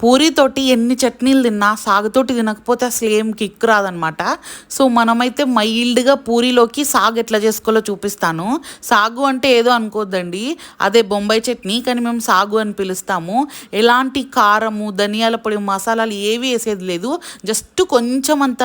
పూరితోటి ఎన్ని చట్నీలు తిన్నా సాగుతోటి తినకపోతే అసలు ఏం కిక్ రాదనమాట. సో మనమైతే మైల్డ్గా పూరిలోకి సాగు ఎట్లా చేసుకోవాలో చూపిస్తాను. సాగు అంటే ఏదో అనుకోద్దండి. అదే బొంబాయి చట్నీ కానీ మేము సాగు అని పిలుస్తాము. ఎలాంటి కారము ధనియాల పొడి మసాలాలు ఏవి వేసేది లేదు. జస్ట్ కొంచెం అంత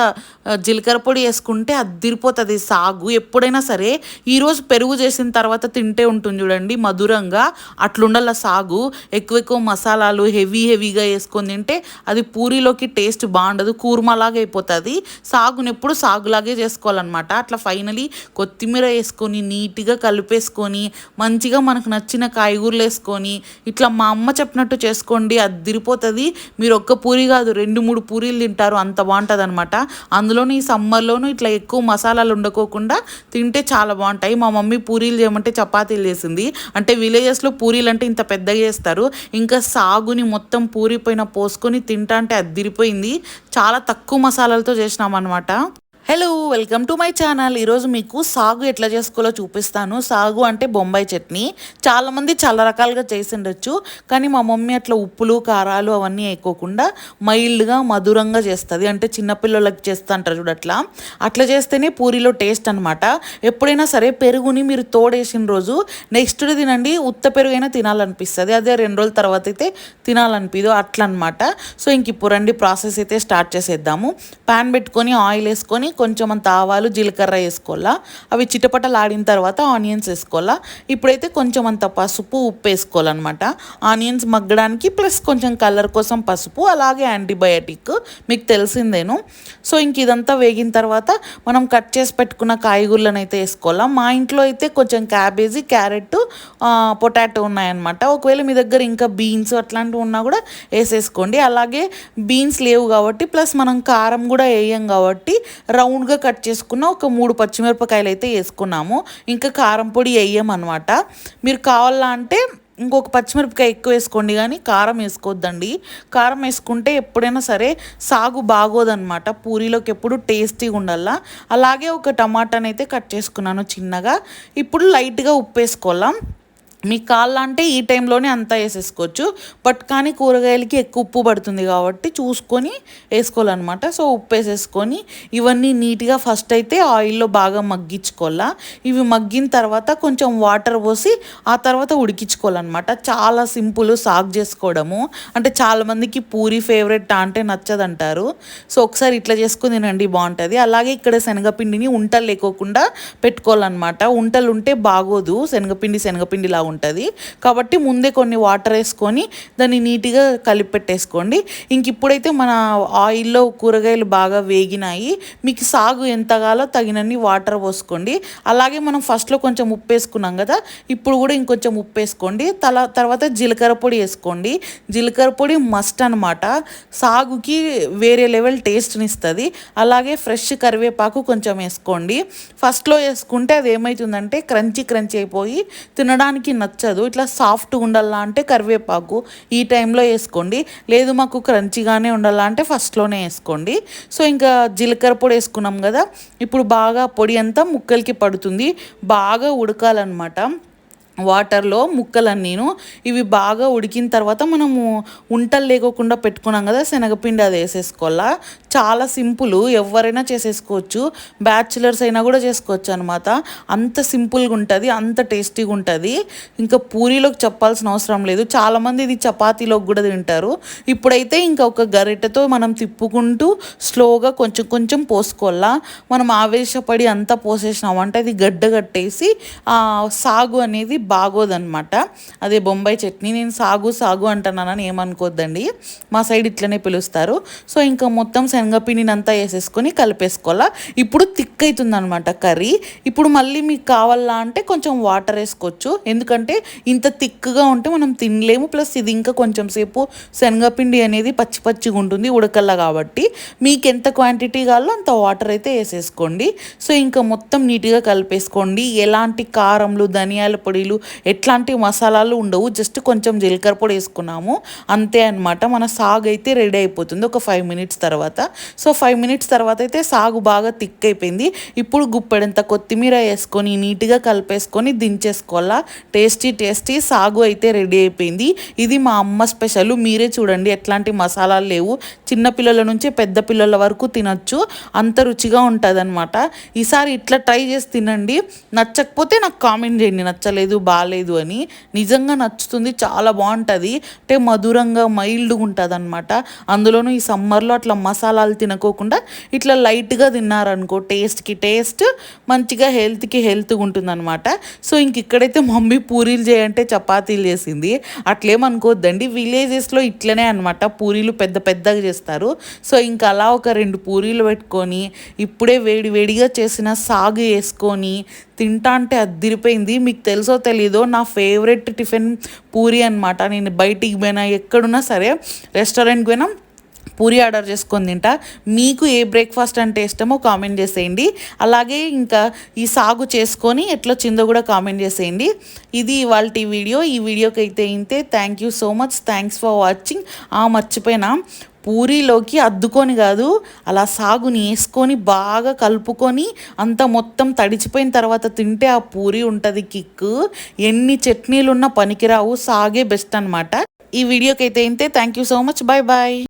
జీలకర్ర పొడి వేసుకుంటే అద్దిరిపోతుంది సాగు. ఎప్పుడైనా సరే ఈరోజు పెరుగు చేసిన తర్వాత తింటే ఉంటుంది చూడండి మధురంగా అట్లుండాల సాగు. ఎక్కువ ఎక్కువ మసాలాలు హెవీ హెవీగా వేసుకొని తింటే అది పూరీలోకి టేస్ట్ బాగుండదు కూర్మలాగా అయిపోతుంది. సాగుని ఎప్పుడు సాగులాగే చేసుకోవాలన్నమాట. అట్లా ఫైనలీ కొత్తిమీర వేసుకొని నీట్గా కలిపేసుకొని మంచిగా మనకు నచ్చిన కాయగూరలు వేసుకొని ఇట్లా మా అమ్మ చెప్పినట్టు చేసుకోండి అది తిరిపోతుంది. మీరు ఒక్క పూరి కాదు రెండు మూడు పూరీలు తింటారు అంత బాగుంటుంది అనమాట అందులోనూ ఈ సమ్మర్లోనూ ఇట్లా ఎక్కువ మసాలాలు ఉండకోకుండా తింటే చాలా బాగుంటాయి. మా మమ్మీ పూరీలు చేయమంటే చపాతీలు చేసింది. అంటే విలేజెస్లో పూరీలు అంటే ఇంత పెద్దగా చేస్తారు. ఇంకా సాగుని మొత్తం పూరి పైన పోసుకొని తింటా అంటే అదిరిపోయింది చాలా తక్కువ మసాలాలతో చేసినాం అనమాట hello welcome to my channel ఈరోజు మీకు సాగు ఎట్లా చేసుకోవాలో చూపిస్తాను. సాగు అంటే బొంబాయి చట్నీ. చాలామంది చాలా రకాలుగా చేసి ఉండొచ్చు కానీ మా మమ్మీ అట్లా ఉప్పులు కారాలు అవన్నీ వేయకోకుండా మైల్డ్గా మధురంగా చేస్తుంది. అంటే చిన్నపిల్లలకి చేస్తా అంటారు చూడు అట్లా. అట్లా చేస్తేనే పూరిలో టేస్ట్ అనమాట ఎప్పుడైనా సరే పెరుగుని మీరు తోడేసిన రోజు నెక్స్ట్ డే తినండి ఉత్త పెరుగైనా తినాలనిపిస్తుంది. అదే రెండు రోజుల తర్వాత అయితే తినాలనిపిదు. అట్లా అనమాట సో ఇంక ఇప్పుడు రండి ప్రాసెస్ అయితే స్టార్ట్ చేసేద్దాము. ప్యాన్ పెట్టుకొని ఆయిల్ వేసుకొని కొంచెం అంత ఆవాలు జీలకర్ర వేసుకోవాలా? అవి చిటపటలాడిన తర్వాత ఆనియన్స్ వేసుకోవాలా? ఇప్పుడైతే కొంచెం అంత పసుపు ఉప్పు వేసుకోవాలన్నమాట. ఆనియన్స్ మగ్గడానికి ప్లస్ కొంచెం కలర్ కోసం పసుపు అలాగే యాంటీబయాటిక్ మీకు తెలిసిందేను. సో ఇంక ఇదంతా వేగిన తర్వాత మనం కట్ చేసి పెట్టుకున్న కాయగూరలను అయితే వేసుకోవాలా? మా ఇంట్లో అయితే కొంచెం క్యాబేజీ క్యారెట్ పొటాటో ఉన్నాయన్నమాట. ఒకవేళ మీ దగ్గర ఇంకా బీన్స్ అట్లాంటివి ఉన్నా కూడా వేసేసుకోండి. అలాగే బీన్స్ లేవు కాబట్టి ప్లస్ మనం కారం కూడా వేయం కాబట్టి రౌండ్ రౌండ్గా కట్ చేసుకున్న ఒక మూడు పచ్చిమిరపకాయలు అయితే వేసుకున్నాము. ఇంకా కారం పొడి వేయమన్నమాట. మీరు కావాలా అంటే ఇంకొక పచ్చిమిరపకాయ ఎక్కువ వేసుకోండి కానీ కారం వేసుకోవద్దండి కారం వేసుకుంటే ఎప్పుడైనా సరే సాగు బాగోదన్నమాట. పూరీలోకి ఎప్పుడు టేస్టీగా ఉండాలా అలాగే ఒక టమాటాని అయితే కట్ చేసుకున్నాను చిన్నగా. ఇప్పుడు లైట్గా ఉప్పు వేసుకోవాలా. మీకు కావాలంటే ఈ టైంలోనే అంతా వేసేసుకోవచ్చు. బట్ కానీ కూరగాయలకి ఎక్కువ ఉప్పు పడుతుంది కాబట్టి చూసుకొని వేసుకోవాలన్నమాట. సో ఉప్పు వేసేసుకొని ఇవన్నీ నీట్గా ఫస్ట్ అయితే ఆయిల్లో బాగా మగ్గించుకోవాలా. ఇవి మగ్గిన తర్వాత కొంచెం వాటర్ పోసి ఆ తర్వాత ఉడికించుకోవాలన్నమాట. చాలా సింపుల్ సాగు చేసుకోవడము. అంటే చాలామందికి పూరి ఫేవరెట్ అంటే నచ్చదంటారు. సో ఒకసారి ఇట్లా చేసుకుని తినండి బాగుంటుంది. అలాగే ఇక్కడ శనగపిండిని ఉంటలు లేకోకుండా పెట్టుకోవాలన్నమాట. ఉంటలు ఉంటే బాగోదు. శనగపిండి శనగపిండిలా ఉంటుంది. కాబట్టి ముందే కొన్ని వాటర్ వేసుకొని దాన్ని నీట్గా కలిపి పెట్టేసుకోండి. ఇంక ఇప్పుడైతే మన ఆయిల్లో కూరగాయలు బాగా వేగినాయి. మీకు సాగు ఎంత కాలో తగినన్ని వాటర్ పోసుకోండి. అలాగే మనం ఫస్ట్లో కొంచెం ఉప్పు వేసుకున్నాం కదా ఇప్పుడు కూడా ఇంకొంచెం ఉప్పు వేసుకోండి. తల తర్వాత జీలకర్ర పొడి వేసుకోండి. జీలకర్ర పొడి మస్ట్ అనమాట సాగుకి వేరే లెవెల్ టేస్ట్ని ఇస్తుంది. అలాగే ఫ్రెష్ కరివేపాకు కొంచెం వేసుకోండి. ఫస్ట్లో వేసుకుంటే అది ఏమవుతుందంటే క్రంచీ క్రంచీ అయిపోయి తినడానికి నచ్చదు. ఇట్లా సాఫ్ట్గా ఉండాలా అంటే కరివేపాకు ఈ టైంలో వేసుకోండి. లేదు మాకు క్రంచిగానే ఉండాలా అంటే ఫస్ట్లోనే వేసుకోండి. సో ఇంకా జీలకర్ర పొడి వేసుకున్నాం కదా ఇప్పుడు బాగా పొడి అంతా ముక్కలకి పడుతుంది. బాగా ఉడకాలన్నమాట. వాటర్లో ముక్కలన్నీను ఇవి బాగా ఉడికిన తర్వాత మనము ఉంటలు లేకోకుండా పెట్టుకున్నాం కదా శనగపిండి అది వేసేసుకోవాలా? చాలా సింపుల్ ఎవరైనా చేసేసుకోవచ్చు. బ్యాచులర్స్ అయినా కూడా చేసుకోవచ్చు అనమాట అంత సింపుల్గా ఉంటుంది అంత టేస్టీగా ఉంటుంది. ఇంకా పూరీలోకి చెప్పాల్సిన అవసరం లేదు. చాలామంది ఇది చపాతీలోకి కూడా తింటారు. ఇప్పుడైతే ఇంకా ఒక గరిటెతో మనం తిప్పుకుంటూ స్లోగా కొంచెం కొంచెం పోసుకోవాలా? మనం ఆవేశపడి అంతా పోసేసినామంటే అది గడ్డ కట్టేసి సాగు అనేది బాగోదన్నమాట. అదే బొంబాయి చట్నీ నేను సాగు సాగు అంటున్నానని ఏమనుకోద్దండి. మా సైడ్ ఇట్లనే పిలుస్తారు. సో ఇంకా మొత్తం శనగపిండినంతా వేసేసుకొని కలిపేసుకోవాలా? ఇప్పుడు థిక్ అవుతుంది అనమాట కర్రీ. ఇప్పుడు మళ్ళీ మీకు కావాలా అంటే కొంచెం వాటర్ వేసుకోవచ్చు. ఎందుకంటే ఇంత థిక్గా ఉంటే మనం తినలేము. ప్లస్ ఇది ఇంకా కొంచెం సేపు శనగపిండి అనేది పచ్చి పచ్చిగా ఉంటుంది ఉడకల్లా కాబట్టి. మీకు ఎంత క్వాంటిటీ కావాలో అంత వాటర్ అయితే వేసేసుకోండి. సో ఇంకా మొత్తం నీట్గా కలిపేసుకోండి. ఎలాంటి కారంలు ధనియాల పొడిలు చట్నీలు ఎట్లాంటి మసాలాలు ఉండవు. జస్ట్ కొంచెం జీలకర్ర పొడి వేసుకున్నాము. అంతే అనమాట మన సాగు అయితే రెడీ అయిపోతుంది ఒక ఫైవ్ మినిట్స్ తర్వాత. సో ఫైవ్ మినిట్స్ తర్వాత అయితే సాగు బాగా థిక్ అయిపోయింది. ఇప్పుడు గుప్పెడంత కొత్తిమీర వేసుకొని నీట్గా కలిపేసుకొని దించేసుకోవాలా? టేస్టీ టేస్టీ సాగు అయితే రెడీ అయిపోయింది. ఇది మా అమ్మ స్పెషల్ మీరే చూడండి ఎట్లాంటి మసాలాలు లేవు. చిన్న పిల్లల నుంచి పెద్ద పిల్లల వరకు తినొచ్చు. అంత రుచిగా ఉంటుంది అనమాట ఈసారి ఇట్లా ట్రై చేసి తినండి. నచ్చకపోతే నాకు కామెంట్ చేయండి. నచ్చలేదు బాగాలేదు అని నిజంగా నచ్చుతుంది చాలా బాగుంటుంది. అంటే మధురంగా మైల్డ్గా ఉంటుంది అనమాట అందులోనూ ఈ సమ్మర్లో అట్లా మసాలాలు తినకోకుండా ఇట్లా లైట్గా తిన్నారనుకో టేస్ట్కి టేస్ట్ మంచిగా హెల్త్కి హెల్త్గా ఉంటుందన్నమాట. సో ఇంక ఇక్కడైతే మమ్మీ పూరీలు చేయంటే చపాతీలు చేసింది. అట్లేమనుకోవద్దండి విలేజెస్లో ఇట్లనే అనమాట పూరీలు పెద్ద పెద్దగా చేస్తారు. సో ఇంకా అలా ఒక రెండు పూరీలు పెట్టుకొని ఇప్పుడే వేడి వేడిగా చేసిన సాగు వేసుకొని తింటా అంటే అద్దిరిపోయింది మీకు తెలుసో తెలీదో. నా ఫేవరెట్ టిఫిన్ పూరి అనమాట నేను బయటికి పోయినా ఎక్కడున్నా సరే రెస్టారెంట్కి పోయినా పూరి ఆర్డర్ చేసుకొని తింటా. మీకు ఏ బ్రేక్ఫాస్ట్ అంటే ఇష్టమో కామెంట్ చేసేయండి. అలాగే ఇంకా ఈ సాగు చేసుకొని ఎట్లా చిందో కూడా కామెంట్ చేసేయండి. ఇది ఇవాళ వీడియో. ఈ వీడియోకి అయితే ఇంతే. Thank you so much thanks for watching ఆ మర్చిపోయినా. పూరీలోకి అద్దుకొని కాదు అలా సాగుని వేసుకొని బాగా కలుపుకొని అంత మొత్తం తడిచిపోయిన తర్వాత తింటే ఆ పూరి ఉంటుంది కిక్ ఎన్ని చట్నీలున్నా పనికిరావు సాగే బెస్ట్ అనమాట ఈ వీడియోకి అయితే ఇంతే. Thank you so much bye bye